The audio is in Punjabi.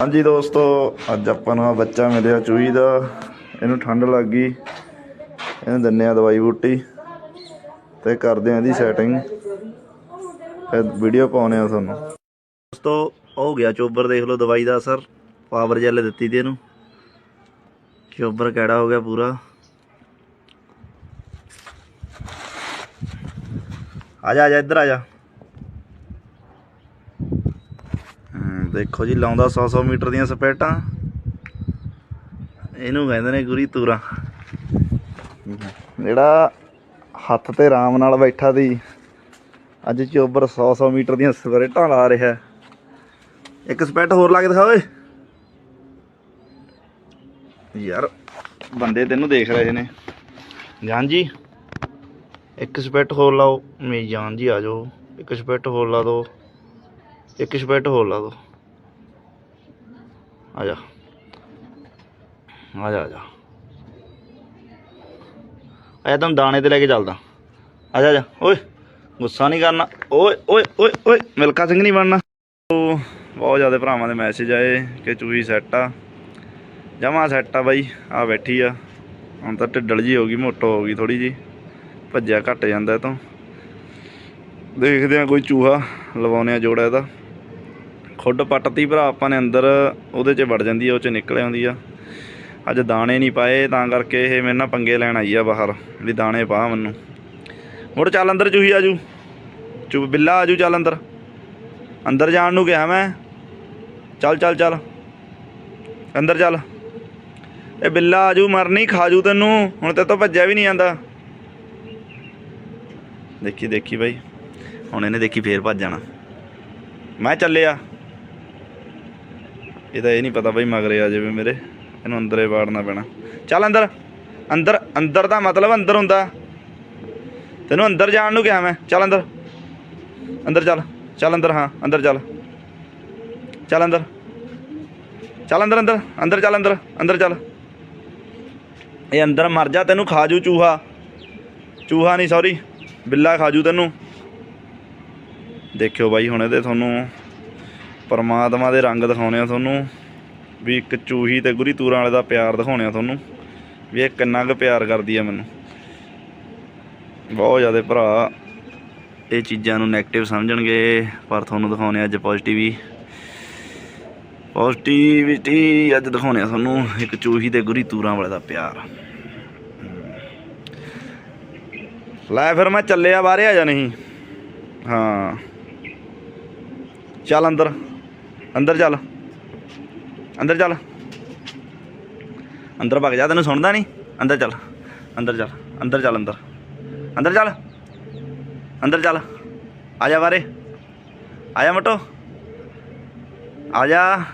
ਹਾਂਜੀ ਦੋਸਤੋ, ਅੱਜ ਆਪਾਂ ਨੂੰ ਬੱਚਾ ਮਿਲਿਆ ਚੂਹੀ ਦਾ। ਇਹਨੂੰ ਠੰਡ ਲੱਗ ਗਈ। ਇਹਨੂੰ ਦਿੰਨੇ ਆ ਦਵਾਈ ਬੂਟੀ ਤੇ ਕਰਦੇ ਆ ਇਹਦੀ ਸੈਟਿੰਗ ਫਿਰ ਵੀਡੀਓ ਪਾਉਣੇ ਆ ਤੁਹਾਨੂੰ। ਦੋਸਤੋ ਹੋ ਗਿਆ ਚੋਬਰ, ਦੇਖ ਲਓ ਦਵਾਈ ਦਾ ਅਸਰ। ਪਾਵਰ ਜੈਲ ਦਿੱਤੀ ਤੇ ਇਹਨੂੰ। ਚੋਬਰ ਕਿਹੜਾ ਹੋ ਗਿਆ ਪੂਰਾ। ਆ ਜਾ ਆ ਜਾ, ਇੱਧਰ ਆ ਜਾ। ਦੇਖੋ ਜੀ, ਲਾਉਂਦਾ 100-100 ਮੀਟਰ ਦੀਆਂ ਸਪੈਟਾਂ। ਇਹਨੂੰ ਕਹਿੰਦੇ ਨੇ ਗੁਰੀ ਤੂਰਾ। ਜਿਹੜਾ ਹੱਥ ਤੇ ਆਰਾਮ ਨਾਲ ਬੈਠਾ ਸੀ, ਅੱਜ ਚੋਬਰ 100-100 ਮੀਟਰ ਦੀਆਂ ਸਪੈਟਾਂ ਲਾ ਰਿਹਾ। ਇੱਕ ਸਪੈਟ ਹੋਰ ਲਾ ਕੇ ਦਿਖਾ ਓਏ। ਯਾਰ, ਬੰਦੇ ਤੈਨੂੰ ਦੇਖ ਰਹੇ ਨੇ। ਜਾਨ ਜੀ, ਇੱਕ ਸਪੈਟ ਹੋਰ ਲਾਓ। ਮੇਰੀ ਜਾਨ ਜੀ ਆ ਜਾਓ। ਇੱਕ ਸਪੈਟ ਹੋਰ ਲਾ ਦਿਓ ਇੱਕ ਸਪੈਟ ਹੋਰ ਲਾ ਦਿਓ ਆ ਜਾ ਆ ਜਾ ਆ ਜਾ ਆ ਤੈਨੂੰ ਦਾਣੇ ਤੇ ਲੈ ਕੇ ਚੱਲਦਾ। ਆ ਜਾ ਆ ਜਾ ਓਏ, ਗੁੱਸਾ ਨਹੀਂ ਕਰਨਾ। ਓਏ ਓਏ ਓਏ ਓਏ ਮਿਲਕਾ ਸਿੰਘ ਨਹੀਂ ਬਣਨਾ। ਬਹੁਤ ਜ਼ਿਆਦਾ ਭਰਾਵਾਂ ਦੇ ਮੈਸੇਜ ਆਏ ਕਿ ਚੂਹੀ ਸੈੱਟ ਆ। ਜਮਾ ਸੈੱਟ ਆ ਬਾਈ। ਆ ਬੈਠੀ ਆ। ਹੁਣ ਤਾਂ ਢਿੱਡਲ ਜੀ ਹੋ ਗਈ, ਮੋਟੋ ਹੋ ਗਈ ਥੋੜੀ ਜੀ ਭੱਜਿਆ ਘਟ ਜਾਂਦਾ ਇਹ ਤੋਂ। ਦੇਖਦੇ ਆ ਕੋਈ ਚੂਹਾ ਲਵਾਉਣੇ ਆ ਜੋੜਾ ਇਹਦਾ। ਖੁੱਡ ਪੱਟਤੀ ਭਰਾ, ਆਪਾਂ ਨੇ ਅੰਦਰ, ਉਹਦੇ 'ਚ ਵੜ ਜਾਂਦੀ ਆ, ਉਹ 'ਚ ਨਿਕਲ ਆਉਂਦੀ ਆ। ਅੱਜ ਦਾਣੇ ਨਹੀਂ ਪਾਏ, ਤਾਂ ਕਰਕੇ ਇਹ ਮੇਰੇ ਨਾਲ ਪੰਗੇ ਲੈਣ ਆਈ ਆ ਬਾਹਰ, ਵੀ ਦਾਣੇ ਪਾ ਮੈਨੂੰ। ਮੁੜ ਚੱਲ ਅੰਦਰ ਚੂਹੀ ਆਜੂ। ਚੁ, ਬਿੱਲਾ ਆਜੂ ਚੱਲ ਅੰਦਰ। ਅੰਦਰ ਜਾਣ ਨੂੰ ਕਿਹਾ ਮੈਂ। ਚੱਲ ਚੱਲ ਚੱਲ। ਅੰਦਰ ਚੱਲ। ਇਹ ਬਿੱਲਾ ਆਜੂ, ਮਰਨੀ ਖਾਜੂ ਤੈਨੂੰ। ਹੁਣ ਤੇ ਤੋਂ ਭੱਜਿਆ ਵੀ ਨਹੀਂ ਜਾਂਦਾ। ਦੇਖੀ ਦੇਖੀ ਬਾਈ। ਹੁਣ ਇਹਨੇ ਦੇਖੀ ਫੇਰ ਭੱਜ ਜਾਣਾ। ਮੈਂ ਚੱਲਿਆ। ਇਹ ਤਾਂ ਇਹ ਨਹੀਂ ਪਤਾ ਬਈ ਮਗਰੇ ਆ ਜਾਵੇ ਮੇਰੇ। ਇਹਨੂੰ ਅੰਦਰੇ ਵਾੜਨਾ ਪੈਣਾ। ਚੱਲ ਅੰਦਰ। ਅੰਦਰ ਅੰਦਰ ਦਾ ਮਤਲਬ ਅੰਦਰ ਹੁੰਦਾ। ਤੈਨੂੰ ਅੰਦਰ ਜਾਣ ਨੂੰ ਕਿਹਾ ਮੈਂ। ਚੱਲ ਅੰਦਰ। ਅੰਦਰ ਚੱਲ। ਚੱਲ ਅੰਦਰ, ਹਾਂ, ਅੰਦਰ ਚੱਲ। ਚੱਲ ਅੰਦਰ। ਚੱਲ ਅੰਦਰ ਅੰਦਰ। ਅੰਦਰ ਚੱਲ, ਅੰਦਰ। ਅੰਦਰ ਚੱਲ। ਇਹ ਅੰਦਰ ਮਰ ਜਾ ਤੈਨੂੰ ਖਾਜੂ ਚੂਹਾ। ਚੂਹਾ ਨਹੀਂ ਸੌਰੀ ਬਿੱਲਾ ਖਾਜੂ ਤੈਨੂੰ। ਦੇਖਿਓ ਬਾਈ, ਹੁਣ ਇਹਦੇ ਤੁਹਾਨੂੰ ਪਰਮਾਤਮਾ ਦੇ ਰੰਗ ਦਿਖਾਉਣੇ ਆ ਤੁਹਾਨੂੰ। ਵੀ ਇੱਕ ਚੂਹੀ ਤੇ ਗੁਰੀ ਤੂਰਾਂ ਵਾਲੇ ਦਾ ਪਿਆਰ ਦਿਖਾਉਣੇ ਆ ਤੁਹਾਨੂੰ। ਵੀ ਇਹ ਕਿੰਨਾ ਕੁ ਪਿਆਰ ਕਰਦੀ ਆ ਮੈਨੂੰ। ਬਹੁਤ ਜ਼ਿਆਦਾ ਭਰਾ ਇਹ ਚੀਜ਼ਾਂ ਨੂੰ 네ਗੇਟਿਵ ਸਮਝਣਗੇ, ਪਰ ਤੁਹਾਨੂੰ ਦਿਖਾਉਣੇ ਆ ਅੱਜ ਪੋਜ਼ਿਟਿਵ ਹੀ। ਪੋਜ਼ਿਟਿਵਿਟੀ ਅੱਜ ਦਿਖਾਉਣੇ ਆ ਤੁਹਾਨੂੰ, ਇੱਕ ਚੂਹੀ ਤੇ ਗੁਰੀ ਤੂਰਾਂ ਵਾਲੇ ਦਾ ਪਿਆਰ। ਲੈ ਫਿਰ ਮੈਂ ਚੱਲਿਆ ਬਾਹਰੇ ਆ ਜਾ ਨਹੀਂ? ਹਾਂ। ਚੱਲ ਅੰਦਰ। ਅੰਦਰ ਚੱਲ। ਅੰਦਰ ਚੱਲ। ਅੰਦਰ ਭੱਗ ਜਾ, ਤੈਨੂੰ ਸੁਣਦਾ ਨਹੀਂ? ਅੰਦਰ ਚੱਲ। ਅੰਦਰ ਚੱਲ। ਅੰਦਰ ਚੱਲ ਅੰਦਰ। ਅੰਦਰ ਚੱਲ। ਅੰਦਰ ਚੱਲ। ਆ ਜਾ ਬਾਰੇ। ਆ ਜਾ ਮਟੋ। ਆ ਜਾ।